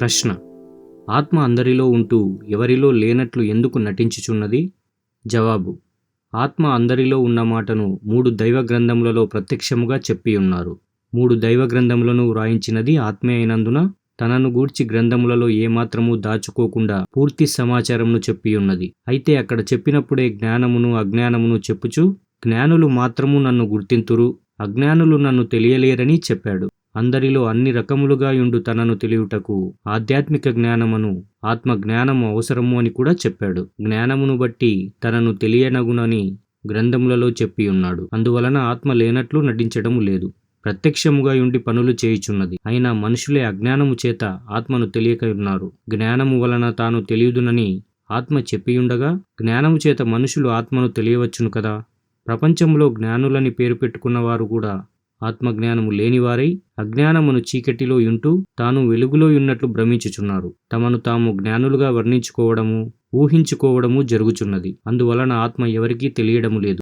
ప్రశ్న. ఆత్మ అందరిలో ఉంటూ ఎవరిలో లేనట్లు ఎందుకు నటించుచున్నది? జవాబు. ఆత్మ అందరిలో ఉన్న మాటను మూడు దైవ గ్రంథములలో ప్రత్యక్షముగా చెప్పి ఉన్నారు మూడు దైవ గ్రంథములను వ్రాయించినది ఆత్మే అయినందున తనను గూర్చి గ్రంథములలో ఏమాత్రము దాచుకోకుండా పూర్తి సమాచారమును చెప్పి ఉన్నది అయితే అక్కడ చెప్పినప్పుడే జ్ఞానమును అజ్ఞానమును చెప్పుచు జ్ఞానులు మాత్రము నన్ను గుర్తింతురు అజ్ఞానులు నన్ను తెలియలేరని చెప్పాడు. అందరిలో అన్ని రకములుగా యుండు తనను తెలియుటకు ఆధ్యాత్మిక జ్ఞానమును ఆత్మ జ్ఞానము అవసరము అని కూడా చెప్పాడు. జ్ఞానమును బట్టి తనను తెలియనగునని గ్రంథములలో చెప్పి ఉన్నాడు. అందువలన ఆత్మ లేనట్లు నటించడము లేదు. ప్రత్యక్షముగా ఉండి పనులు చేయుచున్నది. అయినా మనుషులే అజ్ఞానము చేత ఆత్మను తెలియక ఉన్నారు జ్ఞానము వలన తాను తెలియదునని ఆత్మ చెప్పియుండగా జ్ఞానము చేత మనుషులు ఆత్మను తెలియవచ్చును కదా? ప్రపంచంలో జ్ఞానులని పేరు పెట్టుకున్న వారు కూడా ఆత్మజ్ఞానము లేనివారై అజ్ఞానమును చీకటిలో ఉంటూ తాను వెలుగులో ఉన్నట్లు భ్రమించుచున్నారు. తమను తాము జ్ఞానులుగా వర్ణించుకోవడము ఊహించుకోవడము జరుగుచున్నది. అందువలన ఆత్మ ఎవరికీ తెలియడము లేదు.